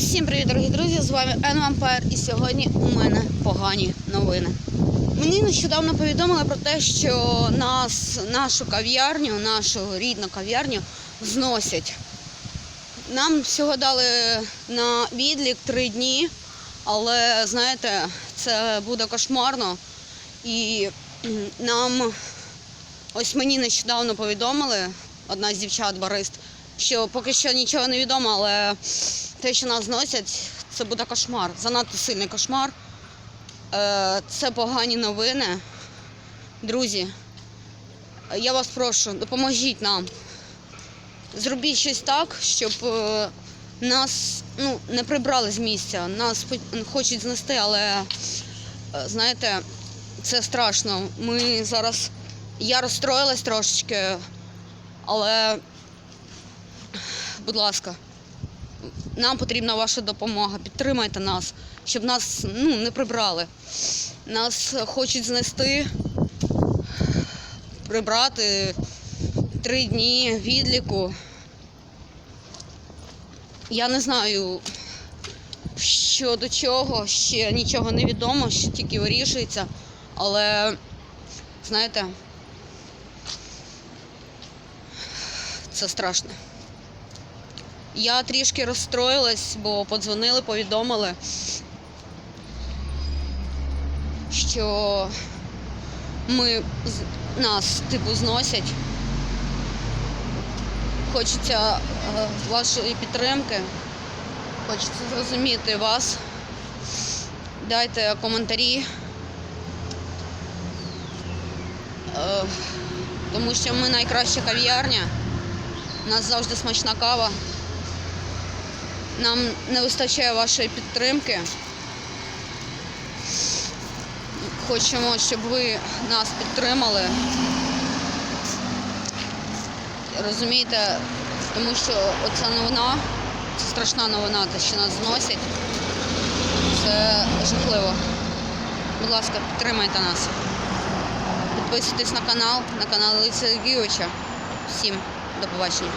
Всім привіт, дорогі друзі! З вами Енвампер і сьогодні у мене погані новини. Мені нещодавно повідомили про те, що нас, нашу кав'ярню, нашу рідну кав'ярню зносять. Нам всього дали на відлік три дні, але знаєте, це буде кошмарно. І нам ось мені нещодавно повідомили, одна з дівчат барист, що поки що нічого не відомо, але те, що нас зносять, це буде кошмар. Занадто сильний кошмар. Е, Це погані новини. Друзі, я вас прошу, допоможіть нам. Зробіть щось так, щоб е, нас ну, не прибрали з місця. Нас хочуть знести, але е, знаєте, це страшно. Ми зараз. Я розстроїлась трошечки, але, будь ласка, нам потрібна ваша допомога. Підтримайте нас, щоб нас ну, не прибрали. Нас хочуть знести, прибрати три дні відліку. Я не знаю, що до чого, ще нічого не відомо, ще тільки вирішується. Але, знаєте, це страшно. Я трішки розстроїлась, бо подзвонили, повідомили, що ми нас типу зносять. Хочеться е, вашої підтримки, хочеться зрозуміти вас. Дайте коментарі. Е, Тому що ми найкраща кав'ярня. У нас завжди смачна кава. Нам не вистачає вашої підтримки. Хочемо, щоб ви нас підтримали. Розумієте, тому що оця новина, це страшна новина, те, що нас зносять. Це жахливо. Будь ласка, підтримайте нас. Підписуйтесь на канал, на канал Олексія Гійовича. Всім до побачення.